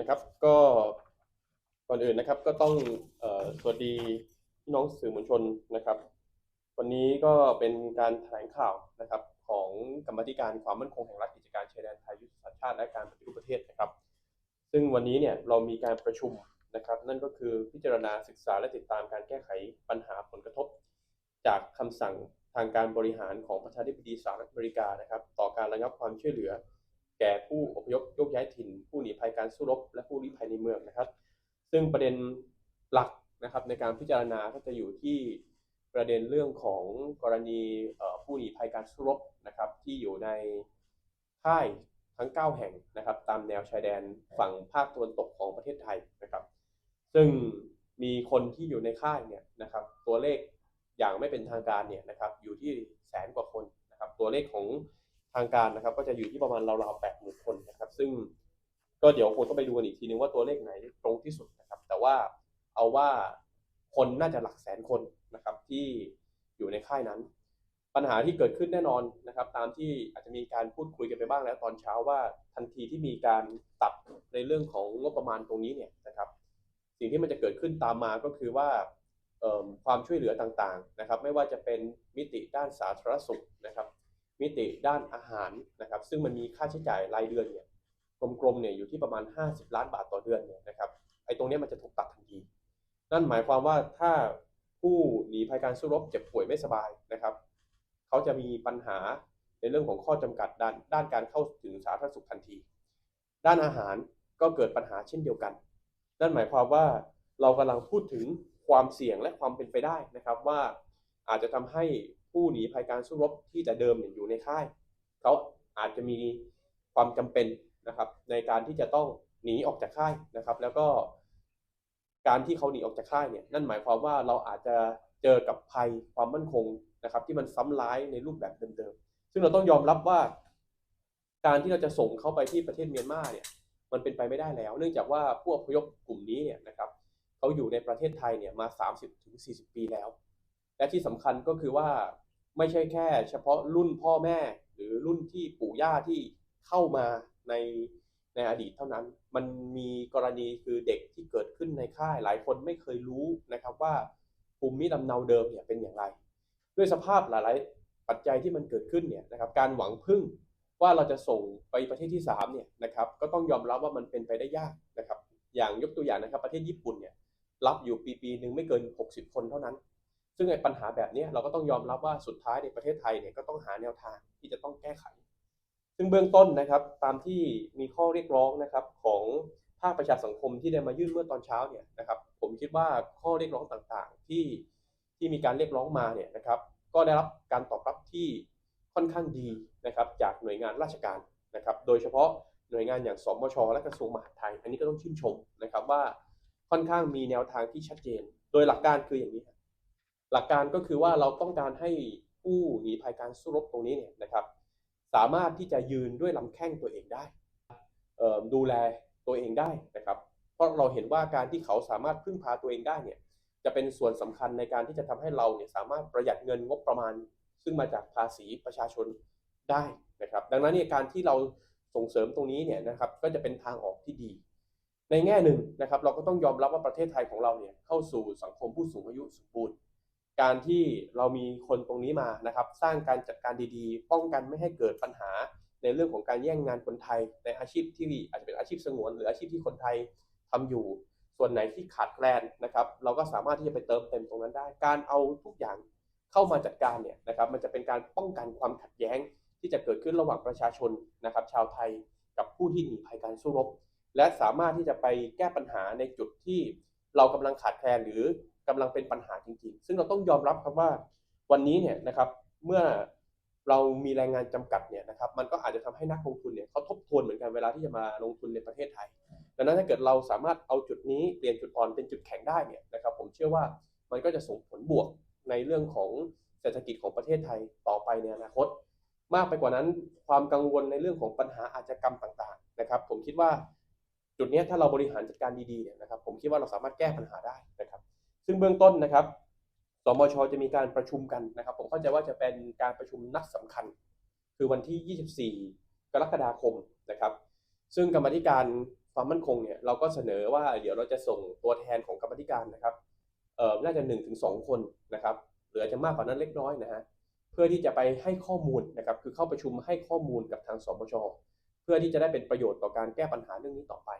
นะครับ ก็ก่อนอื่นนะครับก็ต้องอสวัสดีพี่น้องสื่อมวลชนนะครับ วันนี้ก็เป็นการแถลงข่าวนะครับ ของกรรมธิการความมั่นคงแห่งรัฐกิจการชายแดนไทยยุทธศาสตร์ชาติและการปฏิรูปประเทศนะครับ ซึ่งวันนี้เนี่ยเรามีการประชุมนะครับ นั่นก็คือพิจารณาศึกษาและติดตามการแก้ไขปัญหาผลกระทบ จากคำสั่งทางการบริหารของประธานาธิบดีสหรัฐอเมริกานะครับ ต่อการระงับความช่วยเหลือ แก่ผู้อพยพโยกย้ายถิ่น ผู้หนีภัยการสู้รบ และผู้ลี้ภัยในเมืองนะครับ ซึ่งประเด็นหลักนะครับในการพิจารณาก็จะอยู่ที่ประเด็นเรื่องของกรณีผู้หนีภัยการสู้รบนะครับ ที่อยู่ในค่ายทั้ง 9 แห่งนะครับ ตามแนวชายแดนฝั่งภาคตะวันตกของประเทศไทยนะครับ ซึ่งมีคนที่อยู่ในค่ายเนี่ยนะครับ ตัวเลขอย่างไม่เป็นทางการเนี่ยนะครับ อยู่ที่แสนกว่าคนนะครับ ตัวเลขของ ทางการนะครับ ก็จะอยู่ที่ประมาณราวๆแปดหมื่นคนนะครับ ซึ่งก็เดี๋ยวคงต้องไปดูกันอีกทีนึงว่าตัวเลขไหนตรงที่สุดนะครับ แต่ว่าเอาว่าคนน่าจะหลักแสนคนนะครับที่อยู่ในค่ายนั้น ปัญหาที่เกิดขึ้นแน่นอนนะครับ ตามที่อาจจะมีการพูดคุยกันไปบ้างแล้วตอนเช้าว่าทันทีที่มีการตัดในเรื่องของงบประมาณตรงนี้เนี่ยนะครับ สิ่งที่มันจะเกิดขึ้นตามมาก็คือว่าความช่วยเหลือต่างๆนะครับ ไม่ว่าจะเป็นมิติด้านสาธารณสุขนะครับ มิติด้านอาหารนะครับ ซึ่งมันมีค่าใช้จ่ายรายเดือนเนี่ยกลมๆเนี่ยอยู่ที่ประมาณ 50 ล้านบาทต่อเดือนเนี่ยนะครับไอ้ตรงนี้มันจะถูกตัดทันที นั่นหมายความว่าถ้าผู้หนีภัยการสู้รบเจ็บป่วยไม่สบายนะครับเขาจะมีปัญหาในเรื่องของข้อจำกัดด้านด้านการเข้าถึงสาธารณสุขทันที ด้านอาหารก็เกิดปัญหาเช่นเดียวกัน นั่นหมายความว่าเรากำลังพูดถึงความเสี่ยงและความเป็นไปได้นะครับว่าอาจจะทำให้ ผู้หนีภัยการสู้รบที่แต่เดิมอยู่ในค่าย เขาอาจจะมีความจำเป็นนะครับ ในการที่จะต้องหนีออกจากค่ายนะครับ แล้วก็การที่เขาหนีออกจากค่ายเนี่ยนั่นหมายความว่าเราอาจจะเจอกับภัยความมั่นคงนะครับ ที่มันซ้ำร้ายในรูปแบบเดิมๆซึ่งเราต้องยอมรับว่า การที่เราจะส่งเขาไปที่ประเทศเมียนมาเนี่ยมันเป็นไปไม่ได้แล้ว เนื่องจากว่าผู้อพยพกลุ่มนี้เนี่ยนะครับเขาอยู่ในประเทศไทยเนี่ยมา 30ถึง40 ปีแล้ว และที่สำคัญก็คือว่าไม่ใช่แค่ เฉพาะรุ่นพ่อแม่ หรือรุ่นที่ปู่ย่าที่เข้ามาในในอดีตเท่านั้น มันมีกรณีคือเด็กที่เกิดขึ้นในค่ายหลายคนไม่เคยรู้นะครับว่าภูมิลำเนาเดิมเนี่ยเป็นอย่างไร ด้วยสภาพหลายๆ ปัจจัยที่มันเกิดขึ้นเนี่ยนะครับการหวังพึ่งว่าเราจะส่งไปประเทศที่3เนี่ยนะครับก็ต้องยอมรับว่ามันเป็นไปได้ยากนะครับอย่างยกตัวอย่างนะครับประเทศญี่ปุ่นเนี่ยรับอยู่ปีปีหนึ่งไม่เกิน 60 คนเท่านั้น ซึ่งไอ้ปัญหาแบบนี้เราก็ต้องยอมรับว่าสุดท้ายในประเทศไทยเนี่ยก็ต้องหาแนวทางที่จะต้องแก้ไข ซึ่งเบื้องต้นนะครับตามที่มีข้อเรียกร้องนะครับของภาคประชาสังคมที่ได้มายื่นเมื่อตอนเช้าเนี่ยนะครับผมคิดว่าข้อเรียกร้องต่างๆ ที่ที่มีการเรียกร้องมาเนี่ยนะครับ ก็ได้รับการตอบรับที่ค่อนข้างดีนะครับจากหน่วยงานราชการนะครับ โดยเฉพาะหน่วยงานอย่างสมชและกระทรวงมหาดไทย อันนี้ก็ต้องชื่นชมนะครับว่าค่อนข้างมีแนวทางที่ชัดเจน โดยหลักการคืออย่างนี้ หลักการก็คือว่าเราต้องการให้ผู้หนีภัยการสู้รบตรงนี้เนี่ยนะครับ สามารถที่จะยืนด้วยลำแข้งตัวเองได้ดูแลตัวเองได้นะครับ เพราะเราเห็นว่าการที่เขาสามารถพึ่งพาตัวเองได้เนี่ยจะเป็นส่วนสำคัญในการที่จะทำให้เราเนี่ยสามารถประหยัดเงินงบประมาณ ซึ่งมาจากภาษีประชาชนได้นะครับ ดังนั้นเนี่ยการที่เราส่งเสริมตรงนี้เนี่ยนะครับก็จะเป็นทางออกที่ดี ในแง่หนึ่งนะครับ เราก็ต้องยอมรับว่าประเทศไทยของเราเนี่ยเข้าสู่สังคมผู้สูงอายุสมบูรณ์ การที่เรามีคนตรงนี้มานะครับ สร้างการจัดการดีๆ ป้องกันไม่ให้เกิดปัญหาในเรื่องของการแย่งงานคนไทย ในอาชีพที่อาจจะเป็นอาชีพสงวน หรืออาชีพที่คนไทยทำอยู่ ส่วนไหนที่ขาดแคลนนะครับ เราก็สามารถที่จะไปเติมเต็มตรงนั้นได้ การเอาทุกอย่างเข้ามาจัดการเนี่ยนะครับ มันจะเป็นการป้องกันความขัดแย้งที่จะเกิดขึ้นระหว่างประชาชนนะครับ ชาวไทยกับผู้ที่หนีภัยการสู้รบ และสามารถที่จะไปแก้ปัญหาในจุดที่เรากำลังขาดแคลนหรือ กำลังเป็นปัญหาจริง ๆ ซึ่งเราต้องยอมรับครับว่าวันนี้เนี่ยนะครับเมื่อเรามีแรงงานจำกัดเนี่ยนะครับมันก็อาจจะทำให้นักลงทุนเนี่ยเขาทบทวนเหมือนกันเวลาที่จะมาลงทุนในประเทศไทย ดังนั้นถ้าเกิดเราสามารถเอาจุดนี้เปลี่ยนจุดอ่อนเป็นจุดแข็งได้เนี่ยนะครับผมเชื่อว่ามันก็จะส่งผลบวกในเรื่องของเศรษฐกิจของประเทศไทยต่อไปในอนาคต มากไปกว่านั้นความกังวลในเรื่องของปัญหาอาชญากรรมต่างๆนะครับ ผมคิดว่าจุดนี้ถ้าเราบริหารจัดการดีๆเนี่ยนะครับผมคิดว่าเราสามารถแก้ปัญหาได้ ซึ่งเบื้องต้นนะครับสมชจะมีการประชุมกันนะครับ ผมเข้าใจว่าจะเป็นการประชุมนัดสำคัญ คือวันที่ 24 กรกฎาคมนะครับ ซึ่งกรรมธิการความมั่นคงเนี่ยเราก็เสนอว่าเดี๋ยวเราจะส่งตัวแทนของกรรมธิการนะครับเอ่อน่าจะหนึ่งถึงสองคนนะครับหรือจจะมากกว่านั้นเล็กน้อยนะฮะเพื่อที่จะไปให้ข้อมูลนะครับ คือเข้าประชุมให้ข้อมูลกับทางสบชเพื่อที่จะได้เป็นประโยชน์ต่อการแก้ปัญหาเรื่องนี้ต่อไป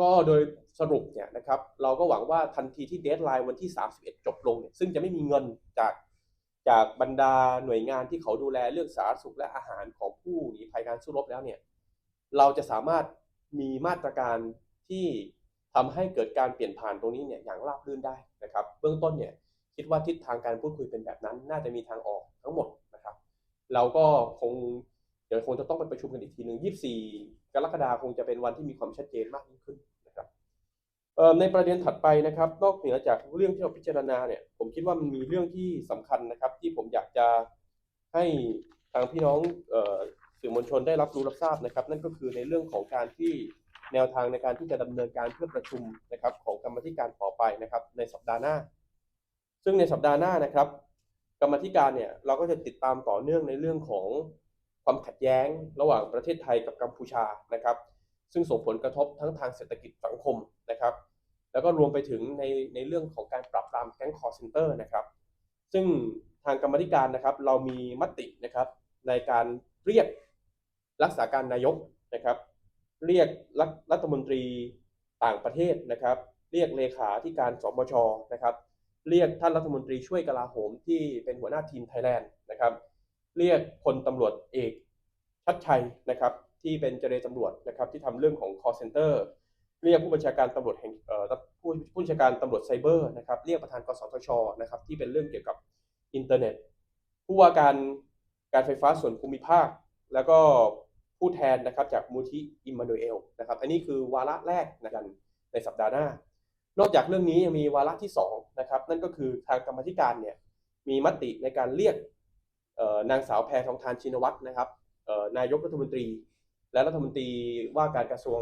ก็โดยสรุปเนี่ยนะครับเราก็หวังว่าทันทีที่เดทไลน์วันที่ 31 จบลงเนี่ยซึ่งจะไม่มีเงินจากจากบรรดาหน่วยงานที่เขาดูแลเรื่องสาธารณสุขและอาหารของผู้หนีภัยการสู้รบแล้วเนี่ยเราจะสามารถมีมาตรการที่ทำให้เกิดการเปลี่ยนผ่านตรงนี้เนี่ยอย่างราบรื่นได้นะครับ เบื้องต้นเนี่ยคิดว่าทิศทางการพูดคุยเป็นแบบนั้น น่าจะมีทางออกทั้งหมดนะครับ เราก็คง เดี๋ยวคงจะต้องไปประชุมกันอีกทีหนึ่ง24 กรกฎาคงจะเป็นวันที่มีความชัดเจนมากยิ่งขึ้นนะครับในประเด็นถัดไปนะครับ นอกเหนือจากเรื่องที่เราพิจารณาเนี่ย ผมคิดว่ามันมีเรื่องที่สำคัญนะครับ ที่ผมอยากจะให้ทางพี่น้องออสื่อมวลชนได้รับรู้รับทราบนะครับ นั่นก็คือในเรื่องของการที่แนวทางในการที่จะดำเนินการเพื่อประชุมนะครับ ของกรรมธิการต่อไปนะครับ ในสัปดาห์หน้า ซึ่งในสัปดาห์หน้านะครับ กรรมธิการเนี่ยเราก็จะติดตามต่อเนื่องในเรื่องของ ความขัดแย้งระหว่างประเทศไทยกับกัมพูชานะครับ ซึ่งส่งผลกระทบทั้งทางเศรษฐกิจสังคมนะครับ แล้วก็รวมไปถึงในในเรื่องของการปราบปรามแก๊งคอร์เซนเตอร์นะครับ ซึ่งทางกรรมธิการนะครับ เรามีมตินะครับในการเรียกรักษาการนายกนะครับ เรียกรัฐรัฐมนตรีต่างประเทศนะครับ เรียกเลขาธิการสบชนะครับ เรียกท่านรัฐมนตรีช่วยกลาโหมที่เป็นหัวหน้าทีมไทยแลนด์นะครับ เรียกพลตำรวจเอกชัดชัยนะครับ ที่เป็นเจรตำรวจนะครับ ที่ทำเรื่องของ call center เรียกผู้บัญชาการตำรวจแห่งผู้ผู้บัญชาการตำรวจไซเบอร์นะครับ เรียกประธานกสทชนะครับ ที่เป็นเรื่องเกี่ยวกับอินเทอร์เน็ต ผู้ว่าการการไฟฟ้าส่วนภูมิภาค แล้วก็ผู้แทนนะครับจากมูลที่อิมมานูเอลนะครับ อันนี้คือวาระแรกนะครับในสัปดาห์หน้า นอกจากเรื่องนี้ยังมีวาระที่2นะครับ นั่นก็คือทางกรรมธิการเนี่ยมีมติในการเรียก นางสาวแพทองทานชินวัตรนะครับนายกรัฐมนตรี และรัฐมนตรีว่าการกระทรวง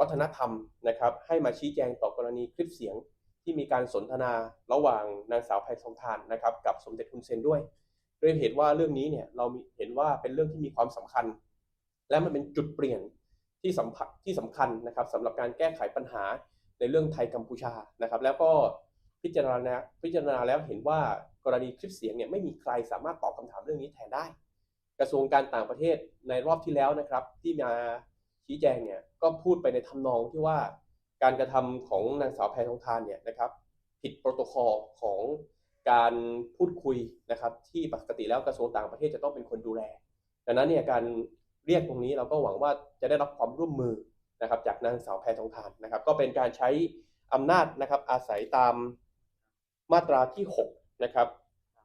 วัฒนธรรมนะครับ ให้มาชี้แจงต่อกรณีคลิปเสียงที่มีการสนทนาระหว่างนางสาวแพทองทานนะครับ กับสมเด็จคุณเซนด้วยด้วยเหตุว่าเรื่องนี้เนี่ยเรามเห็นว่าเป็นเรื่องที่มีความสำคัญ และมันเป็นจุดเปลี่ยนที่สำคัญที่สำคัญนะครับสำหรับการแก้ไขปัญหาในเรื่องไทยกัมพูชานะครับ แล้วก็ พิจารณาพิจารณาแล้วเห็นว่ากรณีคลิปเสียงเนี่ยไม่มีใครสามารถตอบคำถามเรื่องนี้แทนได้ กระทรวงการต่างประเทศในรอบที่แล้วนะครับ ที่มาชี้แจงเนี่ยก็พูดไปในทำนองที่ว่าการกระทำของนางสาวแพทองทานเนี่ยนะครับ ผิดโปรโตคอลของการพูดคุยนะครับ ที่ปกติแล้วกระทรวงต่างประเทศจะต้องเป็นคนดูแล ดังนั้นเนี่ยการเรียกตรงนี้เราก็หวังว่าจะได้รับความร่วมมือนะครับ จากนางสาวแพทองทานนะครับ ก็เป็นการใช้อำนาจนะครับอาศัยตาม มาตราที่6นะครับ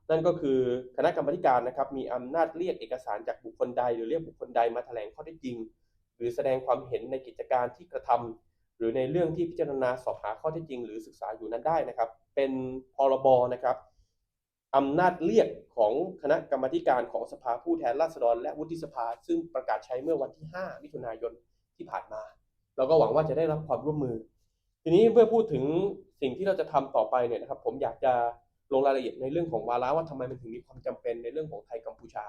นั่นก็คือคณะกรรมการนะครับมีอำนาจเรียกเอกสารจากบุคคลใด หรือเรียกบุคคลใดมาแถลงข้อเท็จจริง หรือแสดงความเห็นในกิจการที่กระทำหรือในเรื่องที่พิจารณาสอบหาข้อเท็จจริง หรือศึกษาอยู่นั้นได้นะครับ เป็นพรบนะครับอำนาจเรียกของคณะกรรมการของสภาผู้แทนราษฎร และวุฒิสภา ซึ่งประกาศใช้เมื่อวันที่ 5 มิถุนายนที่ผ่านมา เราก็หวังว่าจะได้รับความร่วมมือ ทีนี้เมื่อพูดถึง สิ่งที่เราจะทำต่อไปเนี่ยนะครับผมอยากจะลงรายละเอียดในเรื่องของวาระว่าทำไมมันถึงมีความจำเป็นในเรื่องของไทยกัมพูชา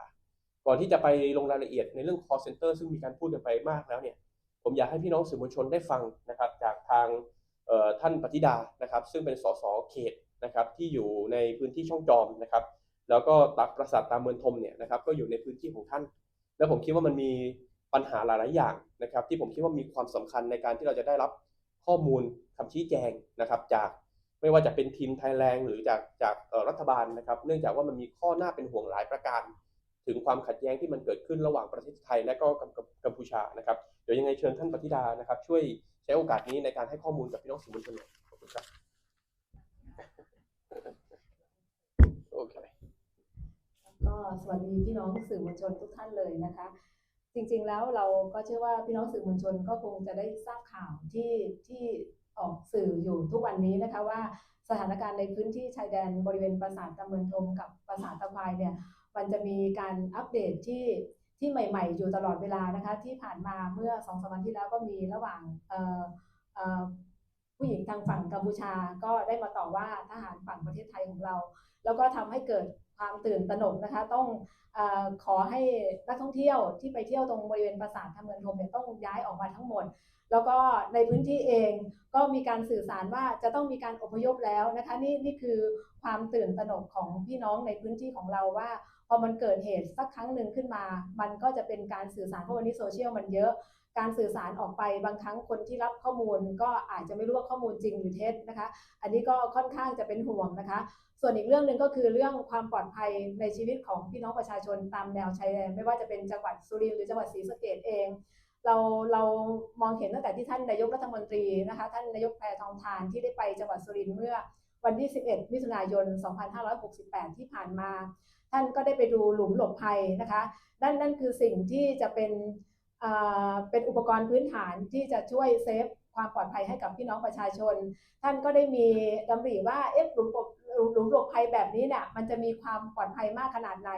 ก่อนที่จะไปลงรายละเอียดในเรื่อง call center ซึ่งมีการพูดกันไปมากแล้วเนี่ยผมอยากให้พี่น้องสื่อมวลชนได้ฟังนะครับจากทางท่านปฏิดานะครับ ซึ่งเป็นสสเขตนะครับที่อยู่ในพื้นที่ช่องจอมนะครับ แล้วก็ตักปราสาทตามเมืองทมเนี่ยนะครับก็อยู่ในพื้นที่ของท่าน แล้วผมคิดว่ามันมีปัญหาหลาย ๆ อย่างนะครับ ที่ผมคิดว่ามีความสำคัญในการที่เราจะได้รับ ข้อมูลคำชี้แจงนะครับจากไม่ว่าจะเป็นทีมไทยแลนด์หรือจากจากเอ่อรัฐบาลนะครับ เนื่องจากว่ามันมีข้อหน้าเป็นห่วงหลายประการ ถึงความขัดแย้งที่มันเกิดขึ้นระหว่างประเทศไทยและก็กัมกัมกัมพูชานะครับเดี๋ยวยังไงเชิญท่านปฏิดานะครับ ช่วยใช้โอกาสนี้ในการให้ข้อมูลกับพี่น้องสื่อมวลชนหน่อยขอบคุณครับโอเคก็สวัสดีพี่น้องสื่อมวลชนทุกท่านเลยนะคะ จริงๆแล้วเราก็เชื่อว่าพี่น้องสื่อมวลชนก็คงจะได้ทราบข่าวที่ที่ออกสื่ออยู่ทุกวันนี้นะคะว่าสถานการณ์ในพื้นที่ชายแดนบริเวณปราสาทตะเมืองทมกับปราสาทตะควายเนี่ยมันจะมีการอัปเดตที่ที่ใหม่ ๆ อยู่ตลอดเวลานะคะที่ผ่านมาเมื่อสองสามวันที่แล้วก็มีระหว่างผผู้หญิงทางฝั่งกัมพูชาก็ได้มาต่อว่าทหารฝั่งประเทศไทยของเรา แล้วก็ทำให้เกิด ความตื่นตระหนกนะคะ ต้องออขอให้นักท่องเที่ยวที่ไปเที่ยวตรงบริเวณปราสาททำเงินทมเนี่ยต้องย้ายออกมาทั้งหมด แล้วก็ในพื้นที่เองก็มีการสื่อสารว่าจะต้องมีการอพยพแล้วนะคะนี่นี่คือความตื่นตระหนกของพี่น้องในพื้นที่ของเราว่าพอมันเกิดเหตุสักครั้งหนึ่งขึ้นมา มันก็จะเป็นการสื่อสารเพราะวันนี้โซเชียลมันเยอะ การสื่อสารออกไปบางครั้งคนที่รับข้อมูลก็อาจจะไม่รู้ว่าข้อมูลจริงหรือเท็จนะคะ อันนี้ก็ค่อนข้างจะเป็นห่วงนะคะ ส่วนอีกเรื่องหนึ่งก็คือเรื่องความปลอดภัยในชีวิตของพี่น้องประชาชนตามแนวชายแดนไม่ว่าจะเป็นจังหวัดสุรินทร์หรือจังหวัดศรีสะเกษเอง เราเรามองเห็นตั้งแต่ที่ท่านนายกรัฐมนตรีนะคะท่านนายกแพทองทานที่ได้ไปจังหวัดสุรินทร์เมื่อวันที่ 11 มิถุนายน 2568 ที่ผ่านมา ท่านก็ได้ไปดูหลุมหลบภัยนะคะนั่นนั่นคือสิ่งที่จะเป็น เป็นอุปกรณ์พื้นฐานที่จะช่วยเซฟความปลอดภัยให้กับพี่น้องประชาชน ท่านก็ได้มีดำริว่าเอ๊ะหลุมหลบหลุมหลบภัยแบบนี้เนี่ยมันจะมีความปลอดภัยมากขนาดไหน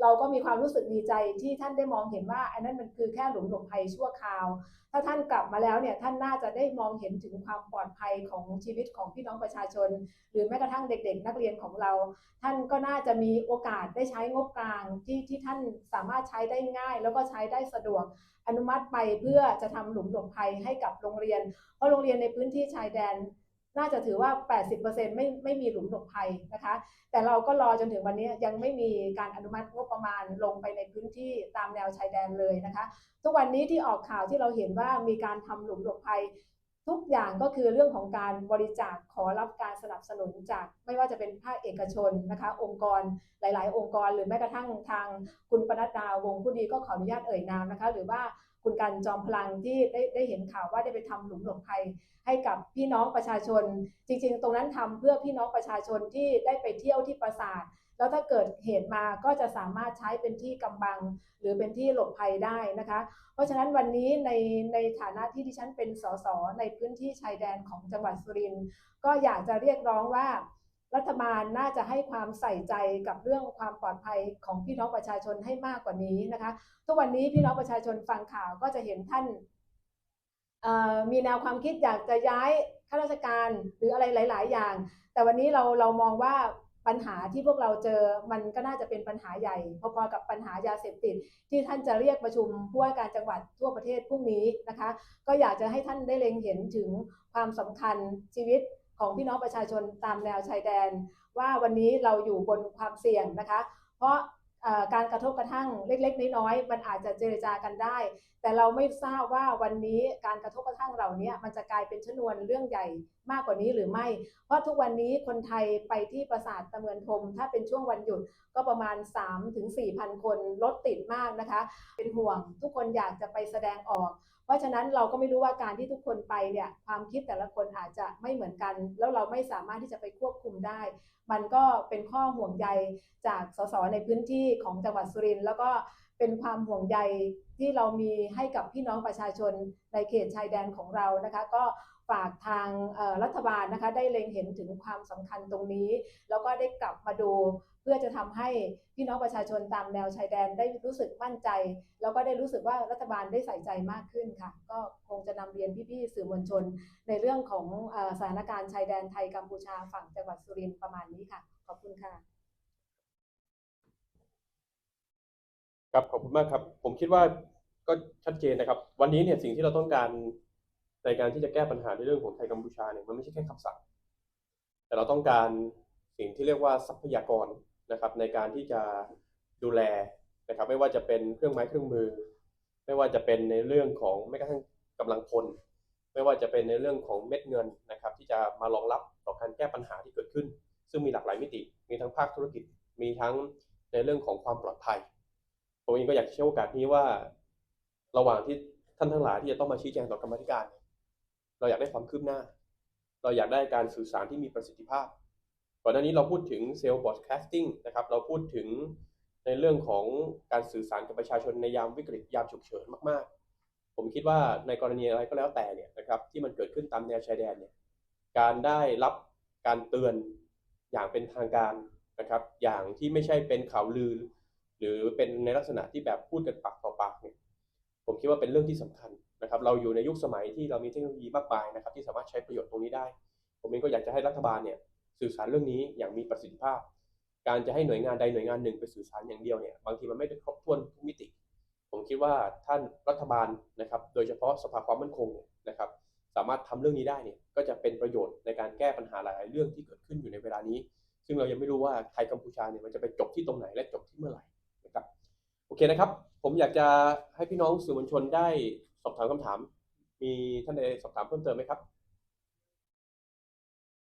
เราก็มีความรู้สึกดีใจที่ท่านได้มองเห็นว่าอันนั้นมันคือแค่หลุมหลบภัยชั่วคราว ถ้าท่านกลับมาแล้วเนี่ยท่านน่าจะได้มองเห็นถึงความปลอดภัยของชีวิตของพี่น้องประชาชน หรือแม้กระทั่งเด็ก ๆ นักเรียนของเรา ท่านก็น่าจะมีโอกาสได้ใช้งบกลางที่ที่ท่านสามารถใช้ได้ง่าย แล้วก็ใช้ได้สะดวกอนุมัติไปเพื่อจะทำหลุมหลบภัยให้กับโรงเรียน เพราะโรงเรียนในพื้นที่ชายแดน น่าจะถือว่า 80%ไม่ไม่มีหลุมหลบภัยนะคะ แต่เราก็รอจนถึงวันนี้ยังไม่มีการอนุมัติงบประมาณลงไปในพื้นที่ตามแนวชายแดนเลยนะคะ ทุกวันนี้ที่ออกข่าวที่เราเห็นว่ามีการทำหลุมหลบภัย ทุกอย่างก็คือเรื่องของการบริจาคขอรับการสนับสนุนจากไม่ว่าจะเป็นภาคเอกชนนะคะ องค์กรหลาย ๆ องค์กร หรือแม้กระทั่งทางคุณปนัดดาวงผู้ดีก็ขออนุญาตเอ่ยนามนะคะ หรือว่า คุณกันจอมพลังที่ได้ได้เห็นข่าวว่าได้ไปทำหลุมหลบภัยให้กับพี่น้องประชาชน จริง ๆ ตรงนั้นทำเพื่อพี่น้องประชาชนที่ได้ไปเที่ยวที่ปราสาทแล้วถ้าเกิดเหตุมาก็จะสามารถใช้เป็นที่กำบัง หรือเป็นที่หลบภัยได้นะคะ เพราะฉะนั้นวันนี้ในในฐานะที่ดิฉันเป็นสสในพื้นที่ชายแดนของจังหวัดสุรินทร์ก็อยากจะเรียกร้องว่า รัฐบาลน่าจะให้ความใส่ใจกับเรื่องความปลอดภัยของพี่น้องประชาชนให้มากกว่านี้นะคะ ทุกวันนี้พี่น้องประชาชนฟังข่าวก็จะเห็นท่านมีแนวความคิดอยากจะย้ายข้าราชการหรืออะไรหลาย ๆ อย่าง แต่วันนี้เราเรามองว่าปัญหาที่พวกเราเจอมันก็น่าจะเป็นปัญหาใหญ่ พอๆกับปัญหายาเสพติด ที่ท่านจะเรียกประชุมผู้ว่าการจังหวัดทั่วประเทศพรุ่งนี้นะคะ ก็อยากจะให้ท่านได้เล็งเห็นถึงความสำคัญชีวิต ของพี่น้องประชาชนตามแนวชายแดน ว่าวันนี้เราอยู่บนความเสี่ยงนะคะ เพราะการกระทบกระทั่งเล็ก ๆ น้อยๆมันอาจจะเจรจากันได้ แต่เราไม่ทราบว่าวันนี้การกระทบกระทั่งเหล่านี้มันจะกลายเป็นชนวนเรื่องใหญ่มากกว่านี้หรือไม่ เพราะทุกวันนี้คนไทยไปที่ปราสาทตะเมือนทมถ้าเป็นช่วงวันหยุดก็ประมาณ3-4ถึง4,000 คนรถติดมากนะคะ เป็นห่วงทุกคนอยากจะไปแสดงออก ราะฉะนั้นเราก็ไม่รู้ว่าการที่ทุกคนไปเนี่ยความคิดแต่ละคนอาจจะไม่เหมือนกัน แล้วเราไม่สามารถที่จะไปควบคุมได้ มันก็เป็นข้อห่วงใยจากสสในพื้นที่ของจังหวัดสุรินทร์แล้วก็เป็นความห่วงใยที่เรามีให้กับพี่น้องประชาชนในเขตชายแดนของเรานะคะ ก็ฝากทางรัฐบาลนะคะ ได้เล็งเห็นถึงความสำคัญตรงนี้ แล้วก็ได้กลับมาดู เพื่อจะทำให้พี่น้องประชาชนตามแนวชายแดนได้รู้สึกมั่นใจ แล้วก็ได้รู้สึกว่ารัฐบาลได้ใส่ใจมากขึ้นค่ะ ก็คงจะนำเรียนพี่ๆสื่อมวลชน ในเรื่องของอสถานการณ์ชายแดนไทยกัมพูชาฝั่งจังหวัดสุรินทร์ประมาณนี้ค่ะ ขอบคุณค่ะครับขอบคุณมากครับ ผมคิดว่าก็ชัดเจนนะครับ วันนี้เนี่ยสิ่งที่เราต้องการในการที่จะแก้ปัญหาในเรื่องของไทยกัมพูชาเนี่ยมันไม่ใช่แค่คำสั่ง แต่เราต้องการสิ่งที่เรียกว่าทรัพยากร นะครับในการที่จะดูแลนะครับไม่ว่าจะเป็นเครื่องไม้เครื่องมือ ไม่ว่าจะเป็นในเรื่องของแม้กระทั่งกำลังพลไม่ว่าจะเป็นในเรื่องของเม็ดเงินนะครับที่จะมารองรับต่อการแก้ปัญหาที่เกิดขึ้น ซึ่งมีหลากหลายมิติ มีทั้งภาคธุรกิจ มีทั้งในเรื่องของความปลอดภัยผมเองก็อยากใช้โอกาสนี้ว่า ระหว่างที่ท่านทั้งหลายที่จะต้องมาชี้แจงต่อกรรมธิการ เราอยากได้ความคืบหน้า เราอยากได้การสื่อสารที่มีประสิทธิภาพ ก่อนหน้านี้เราพูดถึงเซลล์บอดแคสติ้งนะครับ เราพูดถึงในเรื่องของการสื่อสารกับประชาชนในยามวิกฤตยามฉุกเฉินมากๆ ผมคิดว่าในกรณีอะไรก็แล้วแต่เนี่ยนะครับที่มันเกิดขึ้นตามแนวชายแดนเนี่ยการได้รับการเตือนอย่างเป็นทางการนะครับอย่างที่ไม่ใช่เป็นข่าวลือ หรือเป็นในลักษณะที่แบบพูดกันปากต่อปากเนี่ยผมคิดว่าเป็นเรื่องที่สำคัญนะครับ เราอยู่ในยุคสมัยที่เรามีเทคโนโลยีมากมายนะครับ ที่สามารถใช้ประโยชน์ตรงนี้ได้ ผมเองก็อยากจะให้รัฐบาลเนี่ย สื่อสารเรื่องนี้อย่างมีประสิทธิภาพ การจะให้หน่วยงานใดหน่วยงานหนึ่งไปสื่อสารอย่างเดียวเนี่ยบางทีมันไม่ได้ครบถ้วนทุกมิติ ผมคิดว่าท่านรัฐบาลนะครับ โดยเฉพาะสภาความมั่นคงนะครับ สามารถทำเรื่องนี้ได้เนี่ยก็จะเป็นประโยชน์ในการแก้ปัญหาหลายๆเรื่องที่เกิดขึ้นอยู่ในเวลานี้ ซึ่งเรายังไม่รู้ว่าไทยกัมพูชาเนี่ยมันจะไปจบที่ตรงไหนและจบที่เมื่อไหร่นะครับโอเคนะครับ ผมอยากจะให้พี่น้องสื่อมวลชนได้สอบถามคำถาม มีท่านใดสอบถามเพิ่มเติมไหมครับ